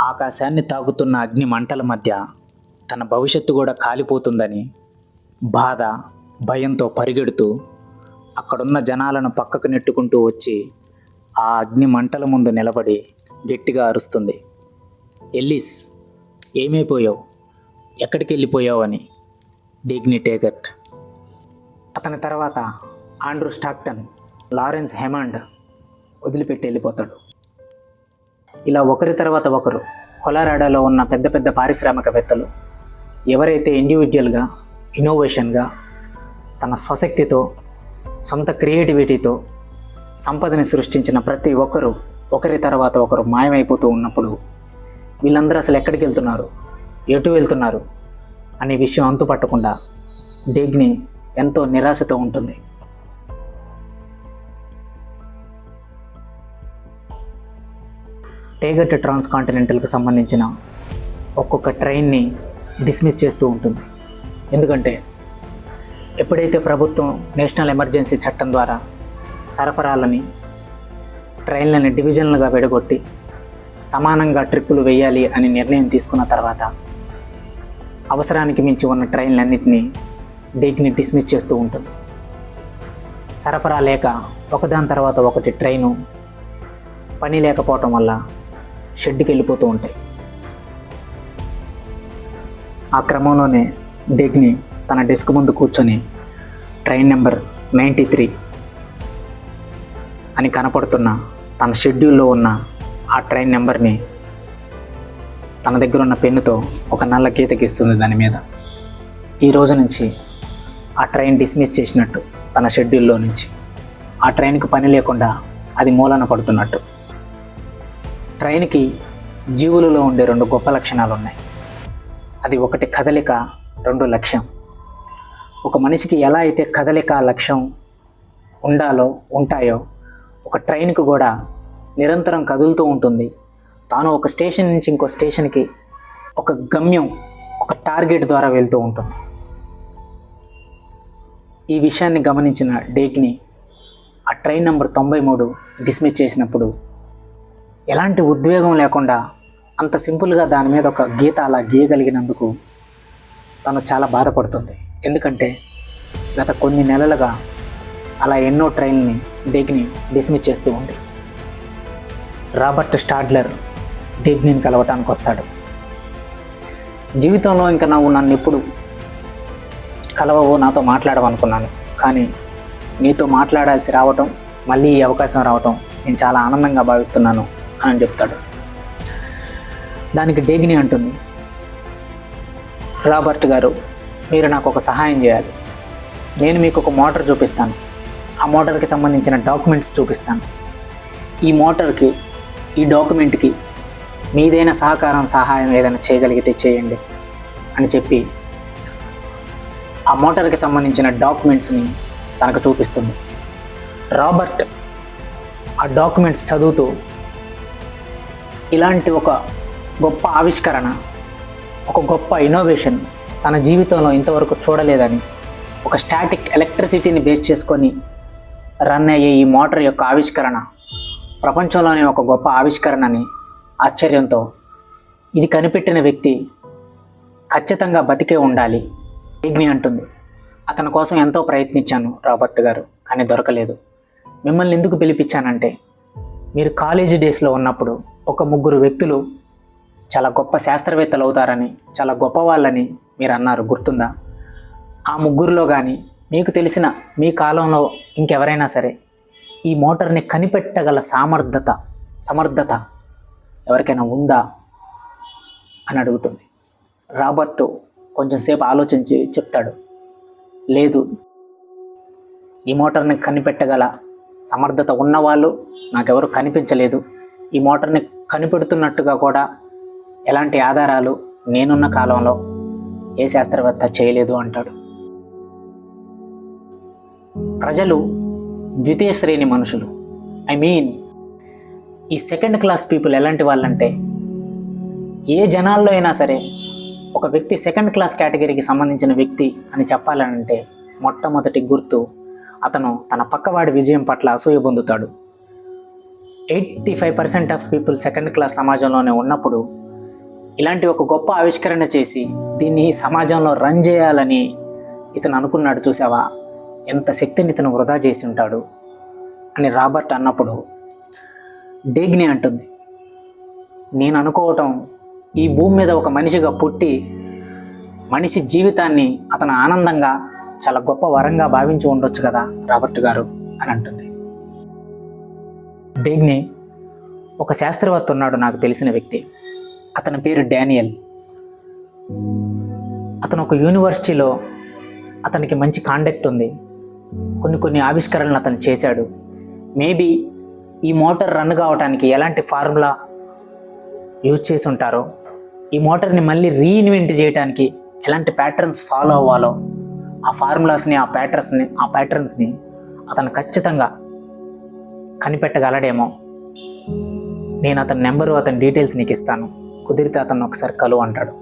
ఆకాశాన్ని తాకుతున్న అగ్ని మంటల మధ్య తన భవిష్యత్తు కూడా కాలిపోతుందని బాధ భయంతో పరిగెడుతూ అక్కడున్న జనాలను పక్కకు నెట్టుకుంటూ వచ్చి ఆ అగ్ని మంటల ముందు నిలబడి గట్టిగా అరుస్తుంది. ఎల్లిస్ ఏమైపోయావు? ఎక్కడికి వెళ్ళిపోయావు? అని డిగ్ని టేగట్ అతని తర్వాత ఆండ్రూ స్టాక్టన్ లారెన్స్ హెమాండ్ వదిలిపెట్టి వెళ్ళిపోతాడు. ఇలా ఒకరి తర్వాత ఒకరు కొలారాడాలో ఉన్న పెద్ద పెద్ద పారిశ్రామికవేత్తలు ఎవరైతే ఇండివిజువల్గా ఇన్నోవేషన్గా తన స్వశక్తితో సొంత క్రియేటివిటీతో సంపదని సృష్టించిన ప్రతి ఒక్కరూ ఒకరి తర్వాత ఒకరు మాయమైపోతూ ఉన్నప్పుడు వీళ్ళందరూ అసలు ఎక్కడికి వెళ్తున్నారు? ఎటు వెళ్తున్నారు? అనే విషయం అంతుపట్టకుండా డిగ్ని ఎంతో నిరాశతో ఉంటుంది. టేగట్ ట్రాన్స్ కాంటినెంటల్కి సంబంధించిన ఒక్కొక్క ట్రైన్ని డిస్మిస్ చేస్తూ ఉంటుంది. ఎందుకంటే ఎప్పుడైతే ప్రభుత్వం నేషనల్ ఎమర్జెన్సీ చట్టం ద్వారా సరఫరాలని ట్రైన్లని డివిజన్లుగా విడగొట్టి సమానంగా ట్రిప్పులు వేయాలి అని నిర్ణయం తీసుకున్న తర్వాత అవసరానికి మించి ఉన్న ట్రైన్లన్నింటినీ డేక్ని డిస్మిస్ చేస్తూ ఉంటుంది. సరఫరా లేక ఒకదాని తర్వాత ఒకటి ట్రైను పని లేకపోవటం వల్ల షెడ్కి వెళ్ళిపోతూ ఉంటాయి. ఆ క్రమంలోనే డెగ్ని తన డెస్క్ ముందు కూర్చొని ట్రైన్ నెంబర్ నైంటీ త్రీ అని కనపడుతున్న తన షెడ్యూల్లో ఉన్న ఆ ట్రైన్ నెంబర్ని తన దగ్గర ఉన్న పెన్నుతో ఒక నల్ల గీత గీస్తుంది దాని మీద. ఈ రోజు నుంచి ఆ ట్రైన్ డిస్మిస్ చేసినట్టు తన షెడ్యూల్లో నుంచి. ఆ ట్రైన్కి పని లేకుండా అది మూలన పడుతున్నట్టు. ట్రైన్కి జీవులలో ఉండే రెండు గొప్ప లక్షణాలు ఉన్నాయి అది ఒకటి కదలిక రెండు లక్ష్యం. ఒక మనిషికి ఎలా అయితే కదలిక లక్ష్యం ఉండాలో ఉంటాయో ఒక ట్రైన్కి కూడా నిరంతరం కదులుతూ ఉంటుంది. తాను ఒక స్టేషన్ నుంచి ఇంకో స్టేషన్కి ఒక గమ్యం ఒక టార్గెట్ ద్వారా వెళ్తూ ఉంటుంది. ఈ విషయాన్ని గమనించిన డేక్ని ఆ ట్రైన్ నెంబర్ తొంభై మూడు డిస్మిస్ చేసినప్పుడు ఎలాంటి ఉద్వేగం లేకుండా అంత సింపుల్గా దాని మీద ఒక గీత అలా గీయగలిగినందుకు తను చాలా బాధపడుతుంది. ఎందుకంటే గత కొన్ని నెలలుగా అలా ఎన్నో ట్రైన్ని డేగ్ని డిస్మిస్ చేస్తూ ఉంది. రాబర్ట్ స్టాడ్లర్ డేగ్నిని కలవటానికి వస్తాడు. జీవితంలో ఇంకా నువ్వు నన్ను ఎప్పుడు కలవవు నాతో మాట్లాడవనుకున్నాను కానీ నీతో మాట్లాడాల్సి రావటం మళ్ళీ ఈ అవకాశం రావటం నేను చాలా ఆనందంగా భావిస్తున్నాను. అని చెప్తాడు. దానికి డేగిని అంటుంది రాబర్ట్ గారు మీరు నాకు ఒక సహాయం చేయాలి. నేను మీకు ఒక మోటార్ చూపిస్తాను. ఆ మోటార్కి సంబంధించిన డాక్యుమెంట్స్ చూపిస్తాను. ఈ మోటార్కి ఈ డాక్యుమెంట్కి మీదైన సహకారం సహాయం ఏదైనా చేయగలిగితే చేయండి అని చెప్పి ఆ మోటార్కి సంబంధించిన డాక్యుమెంట్స్ని తనకు చూపిస్తుంది. రాబర్ట్ ఆ డాక్యుమెంట్స్ చదువుతూ ఇలాంటి ఒక గొప్ప ఆవిష్కరణ ఒక గొప్ప ఇన్నోవేషన్ తన జీవితంలో ఇంతవరకు చూడలేదని ఒక స్టాటిక్ ఎలక్ట్రిసిటీని బేస్ చేసుకొని రన్ అయ్యే ఈ మోటార్ యొక్క ఆవిష్కరణ ప్రపంచంలోనే ఒక గొప్ప ఆవిష్కరణని ఆశ్చర్యంతో ఇది కనిపెట్టిన వ్యక్తి ఖచ్చితంగా బతికే ఉండాలి ఇగ్ని అంటుంది. అతని కోసం ఎంతో ప్రయత్నించాను రాబర్ట్ గారు కానీ దొరకలేదు. మిమ్మల్ని ఎందుకు పిలిపించానంటే మీరు కాలేజీ డేస్లో ఉన్నప్పుడు ఒక ముగ్గురు వ్యక్తులు చాలా గొప్ప శాస్త్రవేత్తలు అవుతారని చాలా గొప్ప వాళ్ళని మీరు అన్నారు. గుర్తుందా? ఆ ముగ్గురులో కానీ మీకు తెలిసిన మీ కాలంలో ఇంకెవరైనా సరే ఈ మోటార్ని కనిపెట్టగల సామర్థత సమర్థత ఎవరికైనా ఉందా అని అడుగుతుంది. రాబర్ట్ కొంచెంసేపు ఆలోచించి చెప్తాడు. లేదు ఈ మోటార్ని కనిపెట్టగల సమర్థత ఉన్నవాళ్ళు నాకెవరు కనిపించలేదు. ఈ మోటార్ని కనిపెడుతున్నట్టుగా కూడా ఎలాంటి ఆధారాలు నేనున్న కాలంలో ఏ శాస్త్రవేత్త చేయలేదు అంటాడు. ప్రజలు ద్వితీయ శ్రేణి మనుషులు. ఐ మీన్ ఈ సెకండ్ క్లాస్ పీపుల్ ఎలాంటి వాళ్ళంటే ఏ జనాల్లో అయినా సరే ఒక వ్యక్తి సెకండ్ క్లాస్ కేటగిరీకి సంబంధించిన వ్యక్తి అని చెప్పాలనంటే మొట్టమొదటి గుర్తు అతను తన పక్కవాడి విజయం పట్ల అసూయ పొందుతాడు. Eighty five percent of people second class సమాజంలోనే ఉన్నప్పుడు ఇలాంటి ఒక గొప్ప ఆవిష్కరణ చేసి దీన్ని సమాజంలో రన్ చేయాలని ఇతను అనుకున్నాడు చూసావా? ఎంత శక్తిని ఇతను వృధా చేసి ఉంటాడు అని రాబర్ట్ అన్నప్పుడు డేగ్ని అంటుంది. నేను అనుకోవటం ఈ భూమి మీద ఒక మనిషిగా పుట్టి మనిషి జీవితాన్ని అతను ఆనందంగా చాలా గొప్ప వరంగా భావించి ఉండొచ్చు కదా రాబర్ట్ గారు అని అంటుంది. డేగ్ని ఒక శాస్త్రవేత్త ఉన్నాడు నాకు తెలిసిన వ్యక్తి. అతని పేరు డానియల్. అతను ఒక యూనివర్సిటీలో అతనికి మంచి కాండక్ట్ ఉంది. కొన్ని కొన్ని ఆవిష్కరణలు అతను చేశాడు. మేబీ ఈ మోటార్ రన్ కావడానికి ఎలాంటి ఫార్ములా యూజ్ చేసి ఉంటారో ఈ మోటార్ని మళ్ళీ రీఇన్వెంట్ చేయడానికి ఎలాంటి ప్యాటర్న్స్ ఫాలో అవ్వాలో ఆ ఫార్ములాస్ని ఆ ప్యాటర్న్స్ని ఆ ప్యాటర్న్స్ని అతను ఖచ్చితంగా కనిపెట్టగలడేమో. నేను అతని నెంబరు అతని డీటెయిల్స్ నీకు ఇస్తాను కుదిరితే అతను ఒకసారి కలు అంటాడు.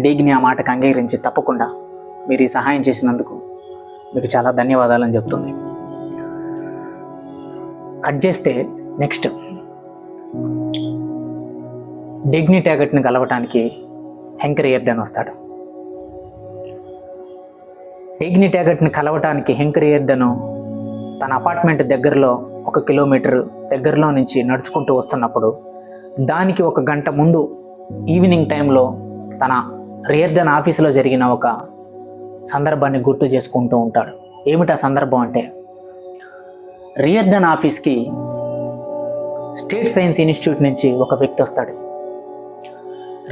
డీగ్ని ఆ మాటకు అంగీకరించి తప్పకుండా మీరు ఈ సహాయం చేసినందుకు మీకు చాలా ధన్యవాదాలు అని చెప్తుంది. కట్ చేస్తే నెక్స్ట్. డిగ్ని ట్యాగెట్ని కలవటానికి హెంకర్ ఎర్డన్ వస్తాడు. డిగ్ని ట్యాగెట్ని కలవటానికి హెంకర్ ఎర్డను తన అపార్ట్మెంట్ దగ్గరలో ఒక కిలోమీటర్ దగ్గరలో నుంచి నడుచుకుంటూ వస్తున్నప్పుడు దానికి ఒక గంట ముందు ఈవినింగ్ టైంలో తన రియర్డన్ ఆఫీసులో జరిగిన ఒక సందర్భాన్ని గుర్తు చేసుకుంటూ ఉంటాడు. ఏమిటి ఆ సందర్భం అంటే రియర్డన్ ఆఫీస్కి స్టేట్ సైన్స్ ఇన్స్టిట్యూట్ నుంచి ఒక వ్యక్తి వస్తాడు.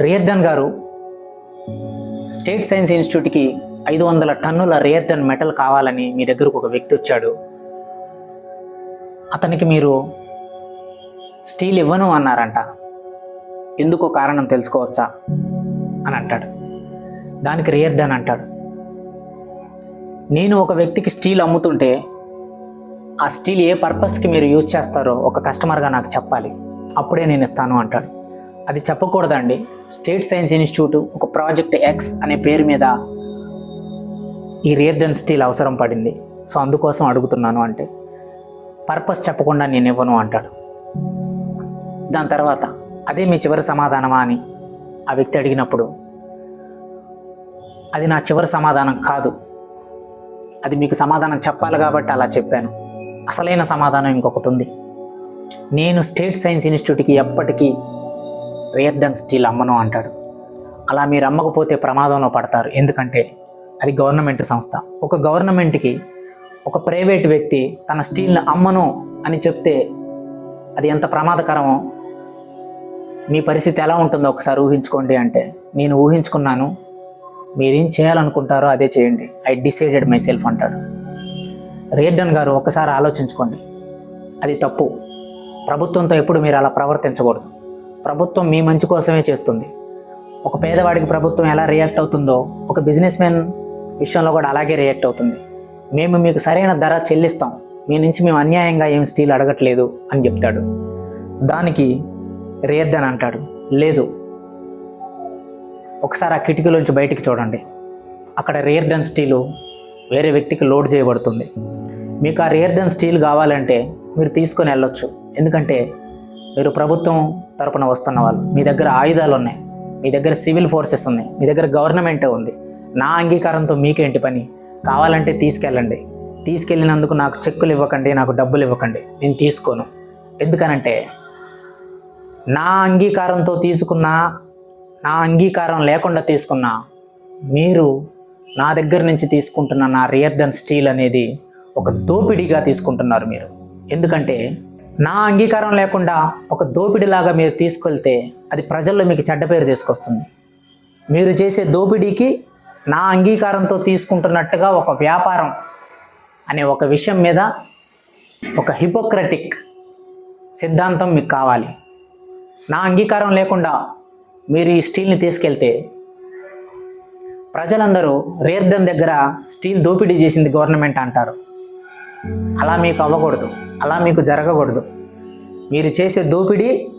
రియర్డన్ గారు స్టేట్ సైన్స్ ఇన్స్టిట్యూట్కి ఐదు వందల టన్నుల రియర్డన్ మెటల్ కావాలని మీ దగ్గరకు ఒక వ్యక్తి వచ్చాడు. అతనికి మీరు స్టీల్ ఇవ్వను అన్నారంట. ఎందుకో కారణం తెలుసుకోవచ్చా? అని అంటాడు. దానికి రియర్డన్ అంటాడు. నేను ఒక వ్యక్తికి స్టీల్ అమ్ముతుంటే ఆ స్టీల్ ఏ పర్పస్కి మీరు యూజ్ చేస్తారో ఒక కస్టమర్గా నాకు చెప్పాలి. అప్పుడే నేను ఇస్తాను అంటాడు. అది చెప్పకూడదండి. స్టేట్ సైన్స్ ఇన్స్టిట్యూట్ ఒక ప్రాజెక్ట్ ఎక్స్ అనే పేరు మీద ఈ రియర్డన్ స్టీల్ అవసరం పడింది. సో అందుకోసం అడుగుతున్నాను అంటే. పర్పస్ చెప్పకుండా నేను ఇవ్వను అంటాడు. దాని తర్వాత అదే మీ చివరి సమాధానమా? అని ఆ వ్యక్తి అడిగినప్పుడు అది నా చివరి సమాధానం కాదు. అది మీకు సమాధానం చెప్పాలి కాబట్టి అలా చెప్పాను. అసలైన సమాధానం ఇంకొకటి ఉంది. నేను స్టేట్ సైన్స్ ఇన్స్టిట్యూట్కి ఎప్పటికీ రియర్డన్ స్టీల్ అమ్మను అంటాడు. అలా మీరు అమ్మకపోతే ప్రమాదంలో పడతారు. ఎందుకంటే అది గవర్నమెంట్ సంస్థ. ఒక గవర్నమెంట్కి ఒక ప్రైవేట్ వ్యక్తి తన స్టీల్ని అమ్మను అని చెప్తే అది ఎంత ప్రమాదకరమో? మీ పరిస్థితి ఎలా ఉంటుందో ఒకసారి ఊహించుకోండి అంటే నేను ఊహించుకున్నాను మీరేం చేయాలనుకుంటారో అదే చేయండి. ఐ డిసైడెడ్ మై సెల్ఫ్ అంటాడు. రేర్డన్ గారు ఒకసారి ఆలోచించుకోండి. అది తప్పు. ప్రభుత్వంతో ఎప్పుడు మీరు అలా ప్రవర్తించకూడదు. ప్రభుత్వం మీ మంచి కోసమే చేస్తుంది. ఒక పేదవాడికి ప్రభుత్వం ఎలా రియాక్ట్ అవుతుందో ఒక బిజినెస్ మ్యాన్ విషయంలో కూడా అలాగే రియాక్ట్ అవుతుంది. మేము మీకు సరైన ధర చెల్లిస్తాం. మీ నుంచి మేము అన్యాయంగా ఏం స్టీల్ అడగట్లేదు అని చెప్తాడు. దానికి రేద్దని అంటాడు. లేదు. ఒకసారి ఆ కిటికీలోంచి బయటికి చూడండి. అక్కడ రేర్డన్ స్టీలు వేరే వ్యక్తికి లోడ్ చేయబడుతుంది. మీకు ఆ రేర్డన్ స్టీల్ కావాలంటే మీరు తీసుకొని వెళ్ళొచ్చు. ఎందుకంటే మీరు ప్రభుత్వం తరపున వస్తున్న వాళ్ళు. మీ దగ్గర ఆయుధాలు ఉన్నాయి. మీ దగ్గర సివిల్ ఫోర్సెస్ ఉన్నాయి. మీ దగ్గర గవర్నమెంటే ఉంది. నా అంగీకారంతో మీకేంటి పని? కావాలంటే తీసుకెళ్ళండి. తీసుకెళ్ళినందుకు నాకు చెక్కులు ఇవ్వకండి నాకు డబ్బులు ఇవ్వకండి. నేను తీసుకోను. ఎందుకనంటే నా అంగీకారంతో తీసుకున్న నా అంగీకారం లేకుండా తీసుకున్న మీరు నా దగ్గర నుంచి తీసుకుంటున్న నా రియర్డన్ స్టీల్ అనేది ఒక దోపిడీగా తీసుకుంటున్నారు మీరు. ఎందుకంటే నా అంగీకారం లేకుండా ఒక దోపిడీలాగా మీరు తీసుకెళ్తే అది ప్రజల్లో మీకు చెడ్డ పేరు తీసుకొస్తుంది. మీరు చేసే దోపిడీకి నా అంగీకారంతో తీసుకుంటున్నట్టుగా ఒక వ్యాపారం అనే ఒక విషయం మీద ఒక హిపోక్రటిక్ సిద్ధాంతం మీకు కావాలి. నా అంగీకారం లేకుండా మీరు ఈ స్టీల్ని తీసుకెళ్తే ప్రజలందరూ రేర్డన్ దగ్గర స్టీల్ దోపిడీ చేసింది గవర్నమెంట్ అంటారు. అలా మీకు అవ్వకూడదు. అలా మీకు జరగకూడదు. మీరు చేసే దోపిడీ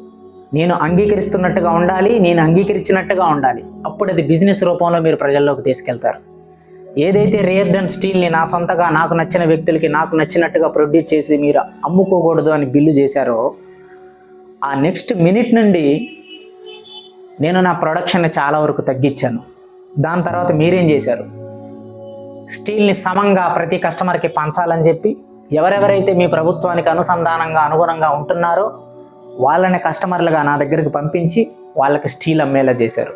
నేను అంగీకరిస్తున్నట్టుగా ఉండాలి నేను అంగీకరించినట్టుగా ఉండాలి. అప్పుడు అది బిజినెస్ రూపంలో మీరు ప్రజల్లోకి తీసుకెళ్తారు. ఏదైతే రేర్డన్ స్టీల్ని నా సొంతగా నాకు నచ్చిన వ్యక్తులకి నాకు నచ్చినట్టుగా ప్రొడ్యూస్ చేసి మీరు అమ్ముకోకూడదు అని బిల్లు చేశారో ఆ నెక్స్ట్ మినిట్ నుండి నేను నా ప్రొడక్షన్ని చాలా వరకు తగ్గించాను. దాని తర్వాత మీరేం చేశారు? స్టీల్ని సమంగా ప్రతి కస్టమర్కి పంచాలని చెప్పి ఎవరెవరైతే మీ ప్రభుత్వానికి అనుసంధానంగా అనుగుణంగా ఉంటున్నారో వాళ్ళని కస్టమర్లుగా నా దగ్గరికి పంపించి వాళ్ళకి స్టీల్ అమ్మేలా చేశారు.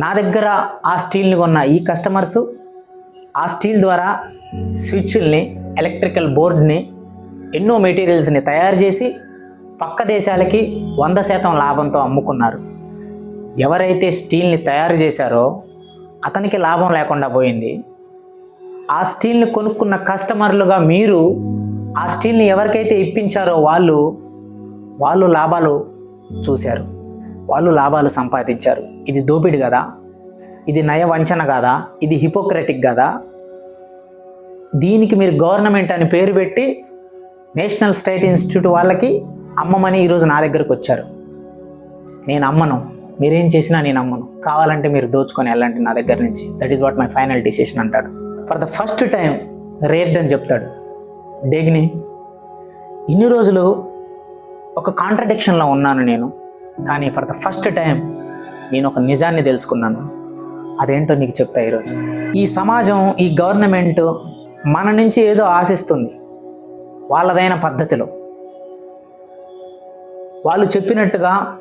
నా దగ్గర ఆ స్టీల్ని కొన్న ఈ కస్టమర్సు ఆ స్టీల్ ద్వారా స్విచ్ల్ని ఎలక్ట్రికల్ బోర్డ్ని ఎన్నో మెటీరియల్స్ని తయారు చేసి పక్క దేశాలకి వంద శాతం లాభంతో అమ్ముకున్నారు. ఎవరైతే స్టీల్ని తయారు చేశారో అతనికి లాభం లేకుండా పోయింది. ఆ స్టీల్ని కొనుక్కున్న కస్టమర్లుగా మీరు ఆ స్టీల్ని ఎవరికైతే ఇప్పించారో వాళ్ళు వాళ్ళు లాభాలు చూశారు. వాళ్ళు లాభాలు సంపాదించారు. ఇది దోపిడి కదా? ఇది నయ వంచన కాదా? ఇది హిపోక్రటిక్ కదా? దీనికి మీరు గవర్నమెంట్ అని పేరు పెట్టి నేషనల్ స్టేట్ ఇన్స్టిట్యూట్ వాళ్ళకి అమ్మమని ఈరోజు నా దగ్గరకు వచ్చారు. నేను అమ్మను. మీరేం చేసినా నేను అమ్మను. కావాలంటే మీరు దోచుకొని వెళ్ళండి నా దగ్గర నుంచి. That is what my final decision అంటాడు. For the first time Rearden అని చెప్తాడు. డేగ్ని ఇన్ని రోజులు ఒక కాంట్రడిక్షన్లో ఉన్నాను నేను. కానీ ఫర్ ద ఫస్ట్ టైం నేను ఒక నిజాన్ని తెలుసుకున్నాను. అదేంటో నీకు చెప్తా ఈరోజు. ఈ సమాజం ఈ గవర్నమెంట్ మన నుంచి ఏదో ఆశిస్తుంది. వాళ్ళదైన పద్ధతిలో. వాళ్ళు చెప్పినట్టుగా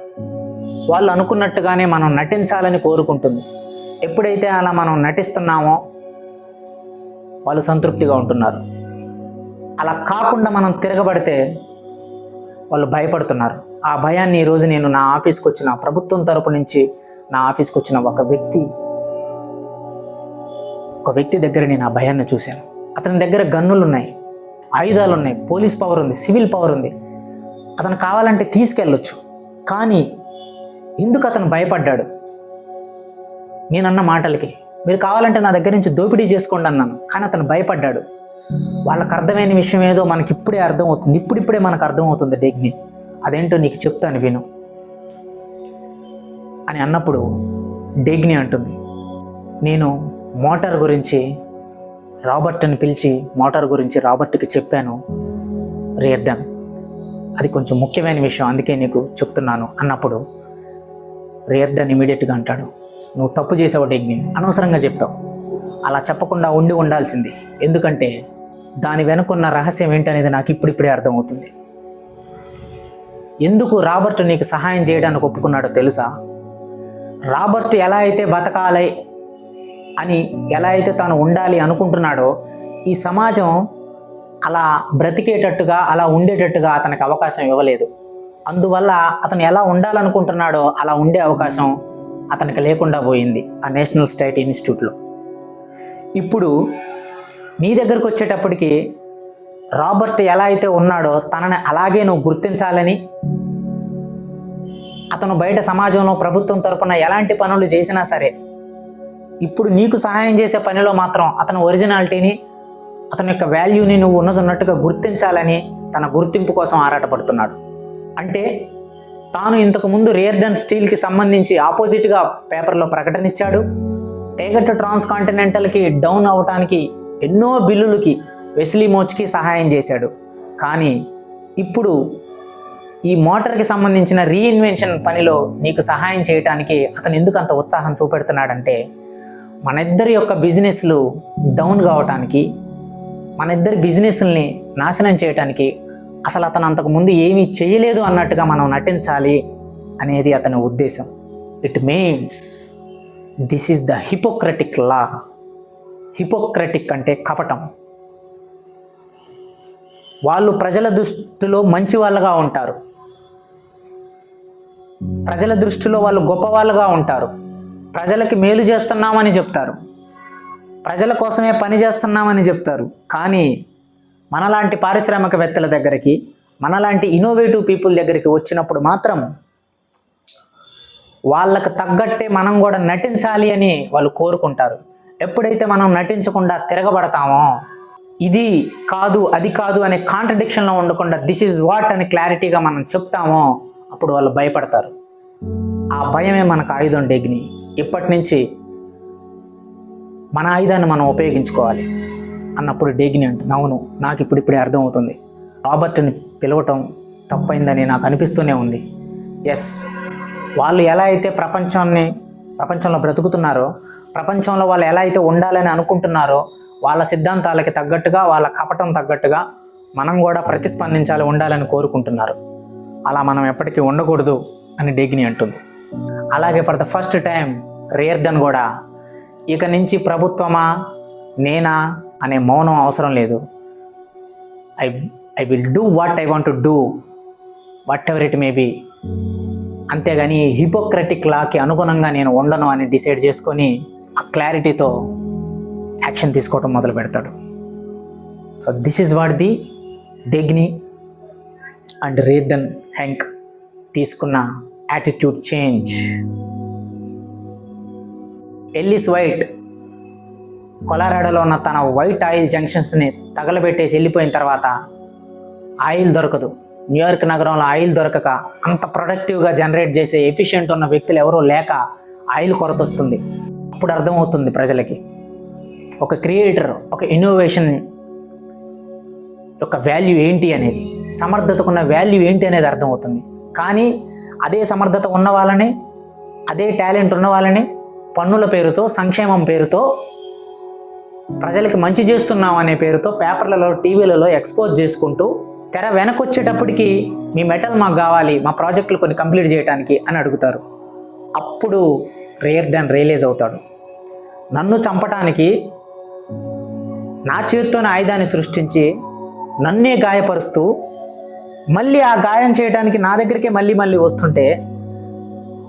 వాళ్ళు అనుకున్నట్టుగానే మనం నటించాలని కోరుకుంటుంది. ఎప్పుడైతే అలా మనం నటిస్తున్నామో వాళ్ళు సంతృప్తిగా ఉంటున్నారు. అలా కాకుండా మనం తిరగబడితే వాళ్ళు భయపడుతున్నారు. ఆ భయాన్ని ఈరోజు నేను నా ఆఫీస్కి వచ్చిన ప్రభుత్వం తరపు నుంచి నా ఆఫీస్కి వచ్చిన ఒక వ్యక్తి ఒక వ్యక్తి దగ్గర నేను ఆ భయాన్ని చూశాను. అతని దగ్గర గన్నులు ఉన్నాయి ఆయుధాలు ఉన్నాయి పోలీస్ పవర్ ఉంది సివిల్ పవర్ ఉంది. అతను కావాలంటే తీసుకెళ్ళొచ్చు. కానీ ఎందుకు అతను భయపడ్డాడు? నేనన్న మాటలకి మీరు కావాలంటే నా దగ్గర నుంచి దోపిడీ చేసుకోండి అన్నాను. కానీ అతను భయపడ్డాడు. వాళ్ళకి అర్థమైన విషయం ఏదో మనకి ఇప్పుడే అర్థం అవుతుంది ఇప్పుడిప్పుడే మనకు అర్థమవుతుంది డిగ్ని అదేంటో నీకు చెప్తాను విను. అని అన్నప్పుడు డేగ్ని అంటుంది. నేను మోటార్ గురించి రాబర్ట్ని పిలిచి మోటార్ గురించి రాబర్ట్కి చెప్పాను. రియర్డన్ అది కొంచెం ముఖ్యమైన విషయం అందుకే నీకు చెప్తున్నాను అన్నప్పుడు రియర్డన్ ఇమీడియట్గా అంటాడు. నువ్వు తప్పు చేసావు డెగ్ని అనవసరంగా చెప్పావు. అలా చెప్పకుండా ఉండి ఉండాల్సింది. ఎందుకంటే దాని వెనుకున్న రహస్యం ఏంటనేది నాకు ఇప్పుడిప్పుడే అర్థమవుతుంది. ఎందుకు రాబర్ట్ నీకు సహాయం చేయడానికి ఒప్పుకున్నాడో తెలుసా? రాబర్ట్ ఎలా అయితే బతకాలి అని ఎలా అయితే తాను ఉండాలి అనుకుంటున్నాడో ఈ సమాజం అలా బ్రతికేటట్టుగా అలా ఉండేటట్టుగా అతనికి అవకాశం ఇవ్వలేదు. అందువల్ల అతను ఎలా ఉండాలనుకుంటున్నాడో అలా ఉండే అవకాశం అతనికి లేకుండా పోయింది ఆ నేషనల్ స్టేట్ ఇన్స్టిట్యూట్లో. ఇప్పుడు నీ దగ్గరకు వచ్చేటప్పటికి రాబర్ట్ ఎలా అయితే ఉన్నాడో తనని అలాగే నువ్వు గుర్తించాలని అతను బయట సమాజంలో ప్రభుత్వం తరపున ఎలాంటి పనులు చేసినా సరే ఇప్పుడు నీకు సహాయం చేసే పనిలో మాత్రం అతని ఒరిజినాలిటీని అతని యొక్క వాల్యూని నువ్వు ఉన్నదన్నట్టుగా గుర్తించాలని తన గుర్తింపు కోసం ఆరాటపడుతున్నాడు. అంటే తాను ఇంతకుముందు రేర్డన్ స్టీల్కి సంబంధించి ఆపోజిట్గా పేపర్లో ప్రకటన ఇచ్చాడు. టేగట్ ట్రాన్స్ కాంటినెంటల్కి డౌన్ అవటానికి ఎన్నో బిల్లులకి వెస్లీ మోచ్కి సహాయం చేశాడు. కానీ ఇప్పుడు ఈ మోటార్కి సంబంధించిన రీఇన్వెన్షన్ పనిలో నీకు సహాయం చేయటానికి అతను ఎందుకు అంత ఉత్సాహం చూపెడుతున్నాడంటే మన ఇద్దరి యొక్క బిజినెస్లు డౌన్ కావటానికి మన ఇద్దరి బిజినెస్ని నాశనం చేయటానికి అసలు అతను అంతకు ముందు ఏమీ చేయలేదు అన్నట్టుగా మనం నటించాలి అనేది అతని ఉద్దేశం. It means this is the hypocritic law hypocritic అంటే కపటం. వాళ్ళు ప్రజల దృష్టిలో మంచి వాళ్ళగా ఉంటారు. ప్రజల దృష్టిలో వాళ్ళు గొప్పవాళ్ళుగా ఉంటారు. ప్రజలకి మేలు చేస్తున్నామని చెప్తారు. ప్రజల కోసమే పని చేస్తున్నామని చెప్తారు. కానీ మనలాంటి పారిశ్రామికవేత్తల దగ్గరికి మనలాంటి ఇన్నోవేటివ్ పీపుల్ దగ్గరికి వచ్చినప్పుడు మాత్రం వాళ్ళకు తగ్గట్టే మనం కూడా నటించాలి అని వాళ్ళు కోరుకుంటారు. ఎప్పుడైతే మనం నటించకుండా తిరగబడతామో ఇది కాదు అది కాదు అనే కాంట్రడిక్షన్లో ఉండకుండా దిస్ ఈజ్ వాట్ అని క్లారిటీగా మనం చెప్తామో అప్పుడు వాళ్ళు భయపడతారు. ఆ భయమే మనకు ఆయుధం డెగ్ని. ఇప్పటి నుంచి మన ఆయుధాన్ని మనం ఉపయోగించుకోవాలి అన్నప్పుడు డేగిని అంటుంది. అవును నాకు ఇప్పుడు ఇప్పుడే అర్థమవుతుంది. రాబర్ట్ని పిలవటం తప్పైందని నాకు అనిపిస్తూనే ఉంది. ఎస్ వాళ్ళు ఎలా అయితే ప్రపంచాన్ని ప్రపంచంలో బ్రతుకుతున్నారో ప్రపంచంలో వాళ్ళు ఎలా అయితే ఉండాలని అనుకుంటున్నారో వాళ్ళ సిద్ధాంతాలకి తగ్గట్టుగా వాళ్ళ కపటం తగ్గట్టుగా మనం కూడా ప్రతిస్పందించాలి ఉండాలని కోరుకుంటున్నారు. అలా మనం ఎప్పటికీ ఉండకూడదు అని డెగ్ని అంటుంది. అలాగే for the first time Rearden కూడా ఇక నుంచి ప్రభుత్వమా నేనా అనే మౌనం అవసరం లేదు. I I will do what I want to do whatever it may be అంతేగాని హిపోక్రటిక్ లాకి అనుగుణంగా నేను ఉండను అని డిసైడ్ చేసుకొని ఆ క్లారిటీతో యాక్షన్ తీసుకోవటం మొదలు పెడతాడు. So this is what the Dagny and Rearden Hank తీసుకున్న యాటిట్యూడ్ చేంజ్ ఎల్లిస్ వైట్ కొలారాడోలో ఉన్న తన వైట్ ఆయిల్ జంక్షన్స్ని తగలబెట్టేసి వెళ్ళిపోయిన తర్వాత ఆయిల్ దొరకదు. న్యూయార్క్ నగరంలో ఆయిల్ దొరకక అంత ప్రొడక్టివ్గా జనరేట్ చేసే ఎఫిషియెంట్ ఉన్న వ్యక్తులు ఎవరూ లేక ఆయిల్ కొరత వస్తుంది. అప్పుడు అర్థమవుతుంది ప్రజలకి. ఒక క్రియేటర్ ఒక ఇన్నోవేషన్ యొక్క వాల్యూ ఏంటి అనేది సమర్థతకున్న వాల్యూ ఏంటి అనేది అర్థమవుతుంది. కానీ అదే సమర్థత ఉన్న వాళ్ళని అదే టాలెంట్ ఉన్న వాళ్ళని పన్నుల పేరుతో సంక్షేమం పేరుతో ప్రజలకి మంచి చేస్తున్నాం అనే పేరుతో పేపర్లలో టీవీలలో ఎక్స్పోజ్ చేసుకుంటూ తెర వెనకొచ్చేటప్పటికి మీ మెటల్ మాకు కావాలి మా ప్రాజెక్టులు కొన్ని కంప్లీట్ చేయడానికి అని అడుగుతారు. అప్పుడు రేర్ డన్ రియలైజ్ అవుతాడు. నన్ను చంపటానికి నా చేతితోనే ఆయుధాన్ని సృష్టించి నన్నే గాయపరుస్తూ మళ్ళీ ఆ గాయం చేయడానికి నా దగ్గరికే మళ్ళీ మళ్ళీ వస్తుంటే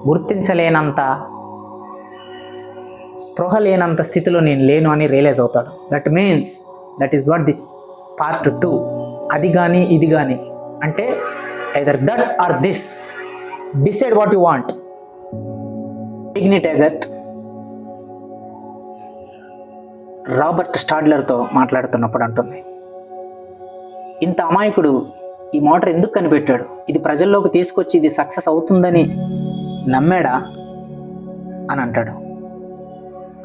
గుర్తించలేనంత స్పృహ లేనంత స్థితిలో నేను లేను అని రియలైజ్ అవుతాడు. That means that is what the part two అది కానీ ఇది కానీ అంటే either that or this decide what you want ఇగ్నిటెగట్ Robert స్టాడ్లర్తో మాట్లాడుతున్నప్పుడు అంటుంది. ఇంత అమాయకుడు ఈ మోటార్ ఎందుకు కనిపెట్టాడు? ఇది ప్రజల్లోకి తీసుకొచ్చి ఇది సక్సెస్ అవుతుందని నమ్మాడా? అని అంటాడు.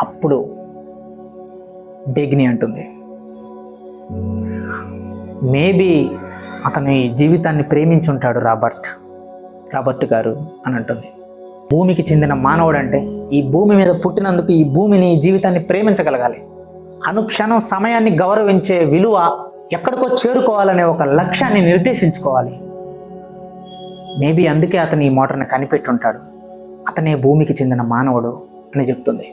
అప్పుడు డెగ్ని అంటుంది. మేబీ అతను ఈ జీవితాన్ని ప్రేమించుంటాడు రాబర్ట్. రాబర్ట్ గారు అని అంటుంది. భూమికి చెందిన మానవుడు అంటే ఈ భూమి మీద పుట్టినందుకు ఈ భూమిని ఈ జీవితాన్ని ప్రేమించగలగాలి. అనుక్షణం సమయాన్ని గౌరవించే విలువ ఎక్కడికో చేరుకోవాలనే ఒక లక్ష్యాన్ని నిర్దేశించుకోవాలి. మేబీ అందుకే అతను ఈ మోటార్ని కనిపెట్టుంటాడు. అతనే భూమికి చెందిన మానవుడు అని చెప్తుంది.